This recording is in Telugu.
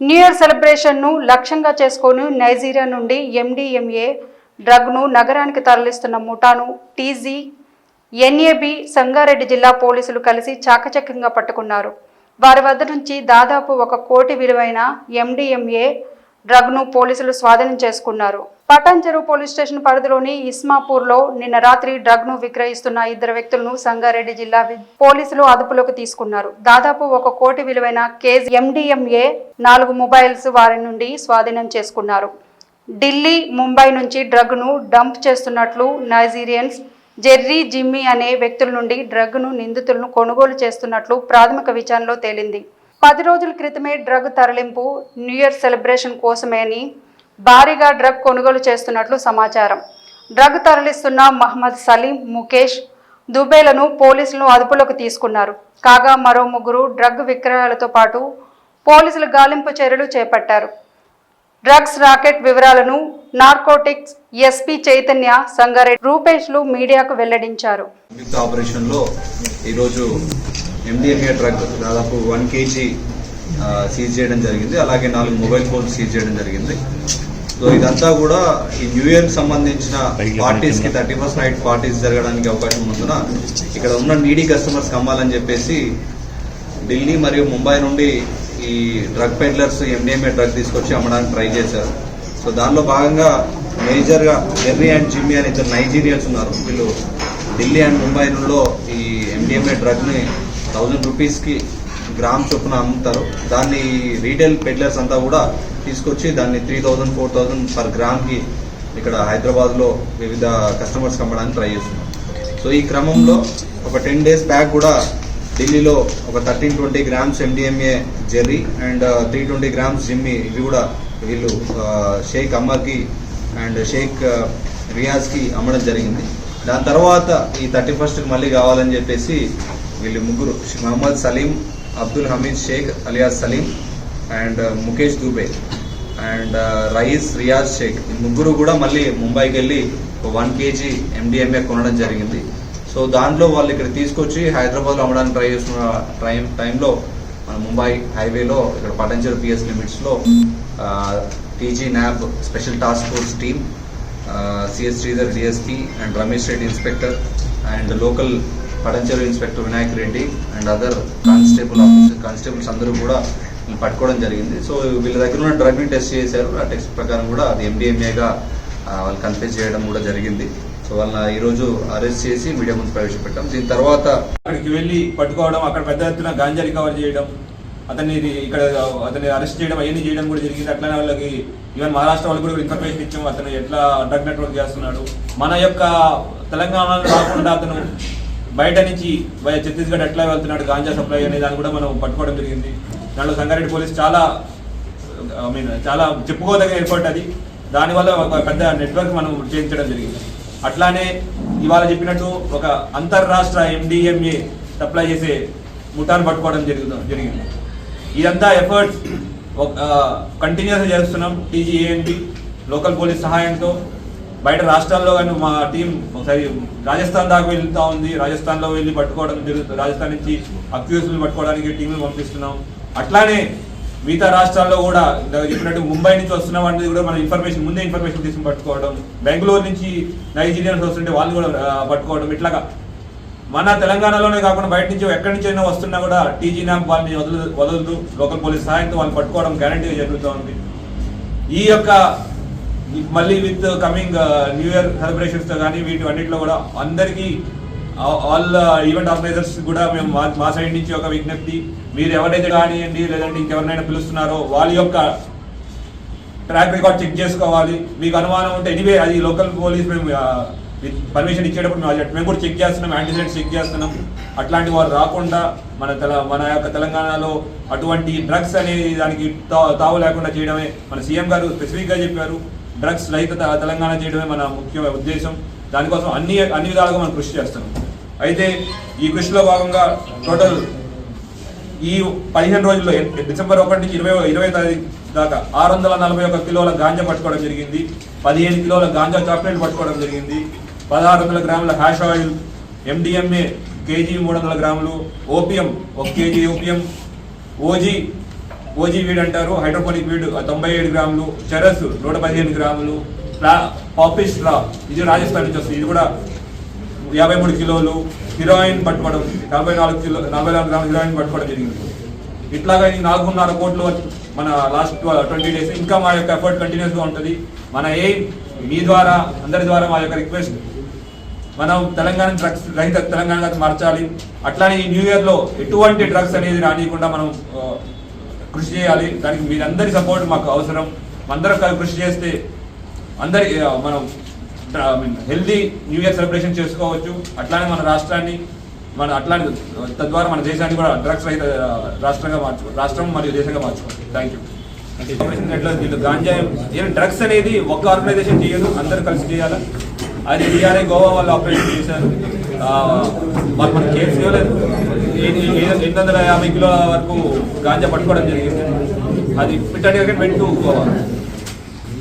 న్యూ ఇయర్ సెలబ్రేషన్ను లక్ష్యంగా చేసుకొని నైజీరియా నుండి ఎండిఎంఏ డ్రగ్ను నగరానికి తరలిస్తున్న ముఠాను టీజీ ఎన్ఏబి సంగారెడ్డి జిల్లా పోలీసులు కలిసి చాకచక్యంగా పట్టుకున్నారు. వారి వద్ద నుంచి దాదాపు ఒక కోటి విలువైన ఎండిఎంఏ డ్రగ్ను పోలీసులు స్వాధీనం చేసుకున్నారు. పటాన్చెరు పోలీస్ స్టేషన్ పరిధిలోని ఇస్మాపూర్లో నిన్న రాత్రి డ్రగ్ను విక్రయిస్తున్న ఇద్దరు వ్యక్తులను సంగారెడ్డి జిల్లా పోలీసులు అదుపులోకి తీసుకున్నారు. దాదాపు ఒక కోటి విలువైన కేజీ ఎండిఎంఏ నాలుగు మొబైల్స్ వారి నుండి స్వాధీనం చేసుకున్నారు. ఢిల్లీ ముంబై నుంచి డ్రగ్ను డంప్ చేస్తున్నట్లు నైజీరియన్స్ జెర్రీ జిమ్మీ అనే వ్యక్తుల నుండి డ్రగ్ను నిందితులను కొనుగోలు చేస్తున్నట్లు ప్రాథమిక విచారణలో తేలింది. పది రోజుల క్రితమే డ్రగ్ తరలింపు న్యూ ఇయర్ సెలబ్రేషన్ కోసమే అని భారీగా డ్రగ్ కొనుగోలు చేస్తున్నట్లు సమాచారం. డ్రగ్ తరలిస్తున్న మహమ్మద్ సలీం ముఖేష్ దుబేలను పోలీసులు అదుపులోకి తీసుకున్నారు. కాగా మరో ముగ్గురు డ్రగ్ విక్రయాలతో పాటు పోలీసులు గాలింపు చర్యలు చేపట్టారు. డ్రగ్స్ రాకెట్ వివరాలను నార్కోటిక్స్ ఎస్పీ చైతన్య సంగారెడ్డి రూపేష్లు మీడియాకు వెల్లడించారు. ఆపరేషన్లో ఈరోజు ఎండిఎంఏ డ్రగ్ దాదాపు వన్ కేజీ సీజ్ చేయడం జరిగింది. అలాగే నాలుగు మొబైల్ ఫోన్స్ సీజ్ చేయడం జరిగింది. సో ఇదంతా కూడా ఈ న్యూ ఇయర్ సంబంధించిన పార్టీస్కి థర్టీ ఫస్ట్ నైట్ పార్టీస్ జరగడానికి అవకాశం ఉన్నందున ఇక్కడ ఉన్న నీడీ కస్టమర్స్ కమ్మాలని చెప్పేసి ఢిల్లీ మరియు ముంబై నుండి ఈ డ్రగ్ పెడ్లర్స్ ఎండిఎంఏ డ్రగ్ తీసుకొచ్చి అమ్మడానికి ట్రై చేశారు. సో దానిలో భాగంగా మేజర్గా జెర్రీ అండ్ జిమ్మీ అని ఇద్దరు నైజీరియన్స్ ఉన్నారు. వీళ్ళు ఢిల్లీ అండ్ ముంబైలో ఈ ఎండిఎంఏ డ్రగ్ని థౌజండ్ రూపీస్కి గ్రామ్ చొప్పున అమ్ముతారు. దాన్ని రీటైల్ పెడ్లర్స్ అంతా కూడా తీసుకొచ్చి దాన్ని three thousand four thousand per గ్రామ్కి ఇక్కడ హైదరాబాద్లో వివిధ కస్టమర్స్ అమ్మడానికి ట్రై చేస్తున్నారు సో ఈ క్రమంలో ఒక టెన్ డేస్ బ్యాక్ కూడా ఢిల్లీలో ఒక thirteen twenty grams MDMA Jerry and three twenty grams Jimmy ఇవి కూడా వీళ్ళు షేక్ అమ్మర్కి అండ్ షేక్ రియాజ్కి అమ్మడం జరిగింది. దాని తర్వాత ఈ థర్టీ ఫస్ట్కి మళ్ళీ కావాలని చెప్పేసి వీళ్ళు ముగ్గురు Mohammed Salim Abdul Hameed Sheikh alias Salim and uh, Mukesh Dubey and uh, Rayees Riyaz Sheikh. ఈ ముగ్గురు కూడా మళ్ళీ ముంబైకి వెళ్ళి వన్ కేజీ ఎండిఎంఏ కొనడం జరిగింది. సో దాంట్లో వాళ్ళు ఇక్కడ తీసుకొచ్చి హైదరాబాద్లో అమ్మడానికి ట్రై చేస్తున్న టైం టైంలో మన ముంబై హైవేలో ఇక్కడ పటంచెరు పిఎస్ లిమిట్స్లో uh, TG NAB special task force team CS Sridhar DSP and Ramesh Reddy inspector and local Patancheru inspector Vinayak Reddy and other constable officer constables అందరూ కూడా పట్టుకోవడం జరిగింది. సో వీళ్ళ దగ్గర ఉన్న డ్రగ్ని టెస్ట్ చేశారు. ఆ టెస్ట్ ప్రకారం కూడా అది ఎండిఎంఏగా వాళ్ళు కన్ఫ్యూజ్ చేయడం కూడా జరిగింది. సో వాళ్ళ ఈరోజు అరెస్ట్ చేసి మీడియా ముందు ప్రవేశపెట్టాం. దీని తర్వాత అక్కడికి వెళ్ళి పట్టుకోవడం అక్కడ పెద్ద ఎత్తున గాంజా రికవర్ చేయడం అతన్ని ఇక్కడ అతన్ని అరెస్ట్ చేయడం అవన్నీ చేయడం కూడా జరిగింది. అట్లనే వాళ్ళకి ఈవెన్ మహారాష్ట్ర వాళ్ళకి కూడా ఇన్ఫర్మేషన్ ఇచ్చాము అతను ఎట్లా డ్రగ్ నెట్వర్క్ చేస్తున్నాడు. మన యొక్క తెలంగాణలో కాకుండా అతను బయట నుంచి ఛత్తీస్గఢ్ ఎట్లా వెళ్తున్నాడు గాంజా సప్లై అనే దాన్ని కూడా మనం పట్టుకోవడం జరిగింది. దాంట్లో సంగారెడ్డి పోలీస్ చాలా ఐ మీన్ చాలా చెప్పుకోదగిన ఎఫర్ట్ అది. దానివల్ల ఒక పెద్ద నెట్వర్క్ మనం చేయించడం జరిగింది. అట్లానే ఇవాళ చెప్పినట్టు ఒక అంతర్రాష్ట్ర ఎండిఎంఏ సప్లై చేసే ముఠాను పట్టుకోవడం జరుగుతుంది జరిగింది. ఇదంతా ఎఫర్ట్స్ కంటిన్యూస్గా uh, చేస్తున్నాం. టీజీఏఎన్బి లోకల్ పోలీస్ సహాయంతో. బయట రాష్ట్రాల్లో కానీ మా టీం ఒకసారి రాజస్థాన్ దాకా వెళ్తా ఉంది. రాజస్థాన్లో వెళ్ళి పట్టుకోవడం జరుగుతుంది. రాజస్థాన్ నుంచి అక్యూజ్లు పట్టుకోవడానికి టీంలు పంపిస్తున్నాం. అట్లానే మిగతా రాష్ట్రాల్లో కూడా చెప్పినట్టు ముంబై నుంచి వస్తున్నాం అనేది కూడా మనం ఇన్ఫర్మేషన్ ముందే ఇన్ఫర్మేషన్ తీసుకుని పట్టుకోవడం బెంగళూరు నుంచి నైజీరియన్స్ వస్తుంటే వాళ్ళు కూడా పట్టుకోవడం ఇట్లాగా. మన తెలంగాణలోనే కాకుండా బయట నుంచి ఎక్కడి నుంచి అయినా వస్తున్నా కూడా టీజీ నామ్ వాళ్ళని వదలు వదలదు లోకల్ పోలీస్ సహాయంతో వాళ్ళు పట్టుకోవడం గ్యారంటీగా జరుగుతూ ఉంది ఈ యొక్క మళ్ళీ విత్ కమింగ్ న్యూ ఇయర్ సెలబ్రేషన్స్తో కానీ వీటి అన్నింటిలో కూడా అందరికీ ఆల్ ఈవెంట్ ఆర్గనైజర్స్ కూడా మేము మా మా సైడ్ నుంచి ఒక విజ్ఞప్తి. మీరు ఎవరైతే కానివ్వండి లేదంటే ఇంకెవరినైనా పిలుస్తున్నారో వాళ్ళ యొక్క ట్రాక్ రికార్డ్ చెక్ చేసుకోవాలి. మీకు అనుమానం ఉంటే ఎనీవే అది లోకల్ పోలీస్ మేము పర్మిషన్ ఇచ్చేటప్పుడు మేము మేము కూడా చెక్ చేస్తున్నాం యాంటీసైడ్ చెక్ చేస్తున్నాం. అట్లాంటి వారు రాకుండా మన తెల మన యొక్క తెలంగాణలో అటువంటి డ్రగ్స్ అనేది దానికి తావు లేకుండా చేయడమే. మన సీఎం గారు స్పెసిఫిక్గా చెప్పారు. డ్రగ్స్ రహిత తెలంగాణ చేయడమే మన ముఖ్య ఉద్దేశం. దానికోసం అన్ని అన్ని విధాలుగా మనం కృషి చేస్తున్నాం. అయితే ఈ కృషిలో భాగంగా టోటల్ ఈ పదిహేను రోజుల్లో డిసెంబర్ ఒకటి నుంచి ఇరవై ఇరవై తారీఖు దాకా ఆరు వందల నలభై ఒక కిలోల గాంజా పట్టుకోవడం జరిగింది. పదిహేను కిలోల గాంజా చాక్లెట్ పట్టుకోవడం జరిగింది. పదహారు వందల గ్రాముల హ్యాష్ ఆయిల్ ఎండిఎంఏ కేజీ మూడు వందల గ్రాములు ఓపియం ఒక KG opium OG OG weed అంటారు హైడ్రోపోనిక్ వీడ్ తొంభై ఏడు గ్రాములు చెరస్ నూట పదిహేను గ్రాములు ప్లా- పాపిష్ రా ఇది రాజస్థాన్ నుంచి వస్తుంది ఇది కూడా యాభై మూడు కిలోలు హీరోయిన్ పట్టుకోవడం నలభై నాలుగు కిలో నలభై నాలుగు గ్రాములు హీరోయిన్ పట్టుకోవడం జరిగింది. ఇట్లాగా ఈ నాలుగున్నర కోట్లు మన లాస్ట్ ట్వంటీ డేస్ ఇంకా మా యొక్క ఎఫర్ట్ కంటిన్యూస్గా ఉంటుంది. మన ఎయిమ్ మీ ద్వారా అందరి ద్వారా మా యొక్క రిక్వెస్ట్ మనం తెలంగాణ డ్రగ్స్ రహిత తెలంగాణగా మార్చాలి. అట్లానే ఈ న్యూ ఇయర్లో ఎటువంటి డ్రగ్స్ అనేది రానియకుండా మనం కృషి చేయాలి. దానికి మీరందరి సపోర్ట్ మాకు అవసరం. అందరం కలిసి కృషి చేస్తే అందరి మనం హెల్దీ న్యూ ఇయర్ సెలబ్రేషన్ చేసుకోవచ్చు. అట్లానే మన రాష్ట్రాన్ని మన అట్లానే తద్వారా మన దేశాన్ని కూడా డ్రగ్స్ రహిత రాష్ట్రంగా మార్చు రాష్ట్రం మరియు దేశంగా మార్చుకోవాలి థ్యాంక్ యూ గాంజా డ్రగ్స్ అనేది ఒక్క ఆర్గనైజేషన్ చేయదు. అందరూ కలిసి చేయాలి? అది డిఆర్ఐ గోవా వాళ్ళు ఆపరేషన్ చేశారు. వాళ్ళు మన కేసు ఇవ్వలేదు. ఎనిమిది వందల యాభై కిలోల వరకు గాంజా పట్టుకోవడం జరిగింది. అది పిట్టడి వెంట గోవా